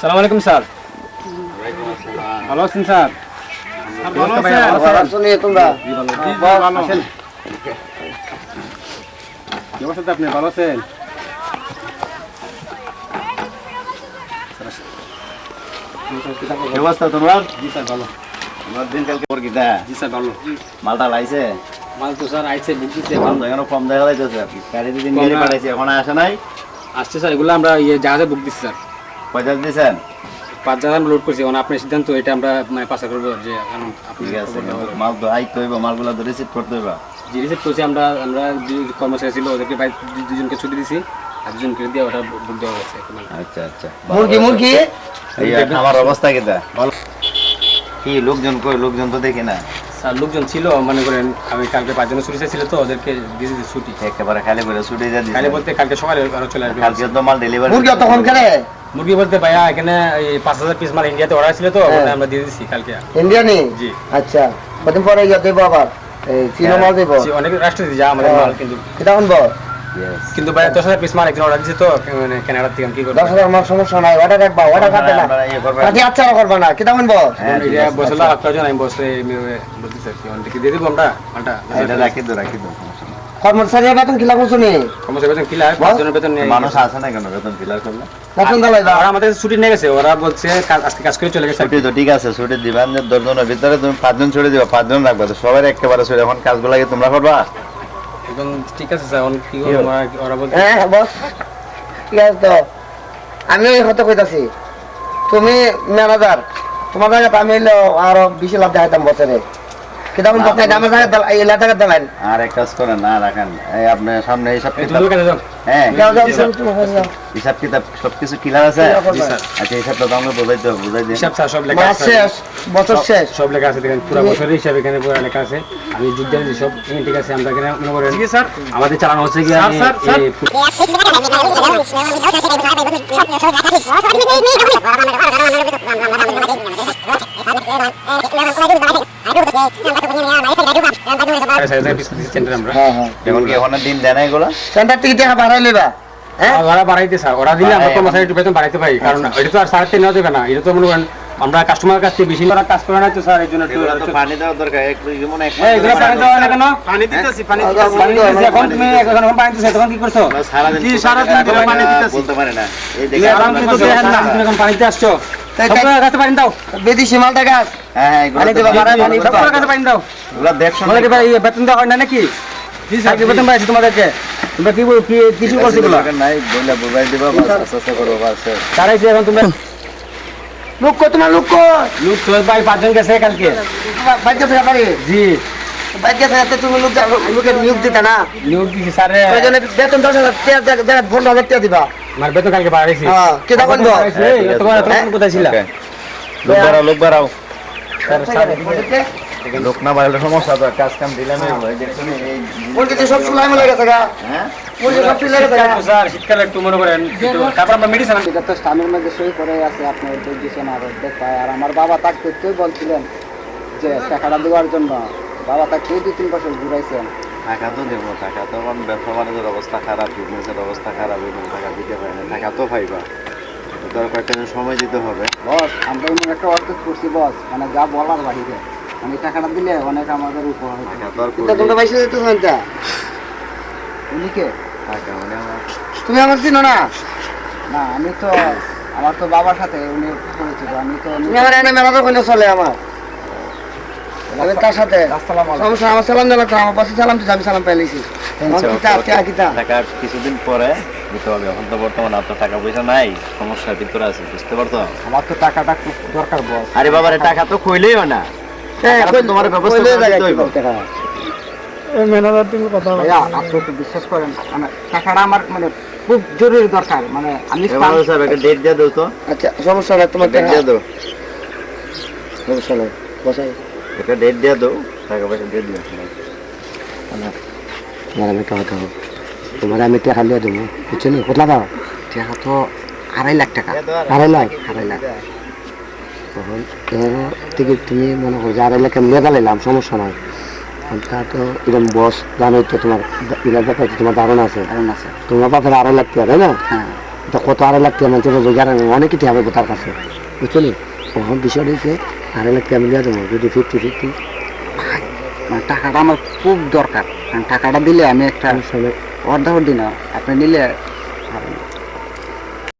সালাম আলাইকুম স্যার ভালো আছেন স্যার? ভালো আছেন? তোমরা? আসেন। আপনি? ভালো আছেন? কি তোমার? জি স্যার ভালো। তোমার দিন কালকে কিতা জি স্যার ভালো। মালটা লাইছে? মাল তো স্যার আইছে বুক দিচ্ছে কম তো কম দেখা যাইতেছে। গাড়ি দিন গাড়ি পাঠাইছে এখন আসে নাই? আসছে স্যার এগুলো আমরা ইয়ে জাহাজে বুক দিচ্ছি স্যার। পয়সা দিয়েছেন পাঁচ জাহাজ আমরা লোড করছি এখন আপনার সিদ্ধান্ত এটা আমরা মানে পাশা করব যে আপনি মাল তো আইতে হইব মালগুলো তো রিসিভ করতে হইব। যে রিসিভ করছি আমরা আমরা যে কর্মচারী ছিল ওদেরকে বাই দুজনকে ছুটি দিছি আর দুজনকে দিয়ে ওটা বুক দেওয়া হয়েছে আচ্ছা আচ্ছা। মুরগি মুরগি? আমার অবস্থা কিতা? কি লোকজন কই লোকজন তো দেখি না। স্যার লোকজন ছিল মনে করেন আমি কালকে পাঁচজনের ছুটি ছিল তো ওদেরকে দিয়ে দিয়েছি ছুটি। একেবারে খালি করে ছুটে যা কালে দিছে বলতে কালকে সকালে আরও চলে আসবে। কালকে তো মাল ডেলিভারি মুরগি তখন মুরগি বলতে ভাইয়া এখানে পাঁচ হাজার পিস মাল ইন্ডিয়াতে অর্ডার ছিল তো হ্যাঁ। আমরা দিয়ে দিচ্ছি কালকে। ইন্ডিয়ানি জি। আচ্ছা কদিন পরে ইয়ে দেবো আবার? চীনা মাল দেবো? অনেক রাষ্ট্র যা আমাদের হ্যাঁ। মাল কিন্তু। কিটা আনব কিন্তু ভাইয়া দশ হাজার পিস মাল একজন অর্ডার দিচ্ছে তো মানে থেকে কি করব? দশ হাজার মাল সমস্যা নাই অর্ডার রাখবা অর্ডার কাটবে না আপনারা ইয়ে। কাটি আচ্ছা করবা না কিটা আনব হ্যাঁ, ঠিক এটা আছে, বসে। লাখ টাকা আমি বসে বলতেছি আর কি দিয়ে দেবো আমরা? এটা রাখি দো রাখি দো। কর্মচারী বেতন কিলা করছ নি? কর্মচারী বেতন কি লাগে পাঁচজনের বেতন নিয়ে মানুষ আছে না কেন? বেতন ফিলার করলে? বেতন দালাইবা ওরা আমাদের ছুটি নিয়ে গেছে ওরা বলছে আজকে কাজ করে চলে গেছে। ছুটি তো ঠিক আছে ছুটি দিবেন যে দশজনের ভিতরে তুমি পাঁচজন ছুটি দিবা পাঁচজন রাখবা তো সবাই একেবারে ছুটি এখন কাজগুলো কি তোমরা করবা? এবং ঠিক আছে স্যার এখন কি ওরা- ওরা বলছে হ্যাঁ বস। ঠিক আছে তো। আমি ওই হতে কইতাছি। তুমি ম্যানেজার তোমার জায়গাতে আমি আরও বেশি লাভ দেখাইতাম বছরে। কিটা আনব আমার জায়গায় এই এলাকায় দালাইন আর এক কাজ করেন না রাখেন এই আপনার সামনে হিসাব কিতাব হ্যাঁ হিসাব- সবকিছু ক্লিয়ার আছে আচ্ছা হিসাবটা তো আমরা বুঝাইতে হবে বুঝাই দিন হিসাব স্যার সব লেখা আছে শেষ বছর শেষ সব লেখা আছে দেখেন পুরো বছরের হিসাব এখানে পুরো লেখা আছে আমি যুদ্ধ সব ঠিক আছে আমরা এখানে মনে করেন স্যার আমাদের চালানো হচ্ছে কি আমি আমরা হ্যাঁ হ্যাঁ এখন কি ওখানে দিন দেয় না এগুলো সেন্টার থেকে টাকা বাড়াই লইবা হ্যাঁ? ওরা বাড়াইতে স্যার ওরা দিলে আমরা কর্মচারী একটু বেতন বাড়াইতে পারি কারণ এটা তো আর সাড়ে তিন নেওয়া না এটা তো মনে করেন আমরা কাস্টমার কাছ থেকে বেশি কাজ করে না তো স্যার এই জন্য তো পানি দেওয়া দরকার একটু যেমন এক পানি দেওয়া না কেন? পানি দিতেছি পানি দিতেছি। এখন তুমি এখন পানি দিতেছো তখন কি করছ? কি সারাদিন ধরে পানি দিতেছি? বলতে পারে না। এই দেখে এখন পানিতে আসছো। হ্যাঁ হ্যাঁ নাকি? তোমাদেরকে? তোমরা কি কিছু করছ নাই বইলা বুঝাই দিবা বাস আস্তে আস্তে করো বাস তারাইছে এখন তুমি লোক কো তোমার লোক লোক তোর ভাই পাঁচজন গেছে কালকে। বাইকে থেকে পারি জি। বাইকে থেকে তুমি লোক লোকের নিয়োগ দিতে না। নিয়োগ দিছি স্যারে। বেতন দশ হাজার টাকা হাজার টাকা দিবা। আমার বেতন কালকে বাড়াইছি। হ্যাঁ কেটা বলব এই, তোমার এতক্ষণ কোথায় ছিলা লোক বাড়াও লোক বাড়াও স্যার, স্যার, লোক না বাড়ালে সমস্যা তো কাজ কাম দিলে না হয় দেখছ না, এই মুরগি তো সব চুলাই মিলে গেছে গা। হ্যাঁ? মুরগি সব চুলাই গেছে গা। শীতকাল তো স্যার শীতকালে একটু মনে করেন তারপর আমরা মেডিসিন এটা তো স্থানের মধ্যে সই করে আছে আপনার দিয়েছেন আর আর আমার বাবা তাকে বলছিলেন যে টাকাটা দেওয়ার জন্য। বাবা তাকে দুই তিন বছর ঘুরাইছেন টাকা তো দেবো টাকা তো এখন ব্যবসা বাণিজ্যের অবস্থা খারাপ বিজনেসের অবস্থা খারাপ এবং টাকা দিতে পারে না টাকা তো পাইবা। দরকার একটা সময় দিতে হবে। বস আমরা এমন একটা অর্থ করছি বস মানে যা বলার বাহিরে। মানে টাকাটা দিলে অনেক আমাদের উপকার হবে। তোমরা টাকা মানে আমার তুমি আমার চিনো না? না আমি তো আমার তো বাবার সাথে উনি পরিচিত আমি তো তুমি আমার এনে মেলা তো চলে আমার? আমি তার সাথে? সমস্যা আমার সালাম আমার পাশে সালাম দিতে আমি সালাম পাইলেছি কিছুদিন পরে দিতে হবে। এখন তো বর্তমানে আর টাকা পয়সা নাই সমস্যার ভিতরে আছে বুঝতে পারতো আমার তো টাকাটা খুব দরকার আরে বাবারে টাকা তো কইলেই না। তোমার ব্যবস্থা করে দিতে হইব। ভাইয়া আপনি একটু বিশ্বাস করেন মানে টাকাটা আমার মানে খুব জরুরি দরকার মানে আমি এবার একটা ডেট দিয়ে দাও তো। আচ্ছা সমস্যা নাই তোমার ডেট দিয়ে দাও। সমস্যা নাই বসাই। একটা ডেট দিয়ে দাও টাকা পয়সা দিয়ে দিও। তোমার আমি কথা হোক তোমার আমি টাকা দিয়ে দেবো। বুঝছ নি? কোথা দাও। টাকা তো আড়াই লাখ টাকা। আড়াই লাখ? আড়াই লাখ। তখন এর থেকে তুমি মনে করো যে আড়াই লাখ আমি লাইলাম সমস্যা নাই। কারণ তা তো এরকম বস জানোই তো তোমার এলার ব্যাপারে তোমার ধারণা আছে। তোমার বাপের আড়াই লাখ টাকা তাই না? হ্যাঁ। কত আড়াই লাখ টাকা মানুষের রোজগার অনেকই টাকা পাবো তার কাছে। বুঝছ নি? তখন হচ্ছে টাকা আমি দিয়ে দেবো যদি ফিফটি ফিফটি মানে টাকাটা আমার খুব দরকার। কারণ টাকাটা দিলে আমি একটা অর্ধ দিন না আপনি নিলে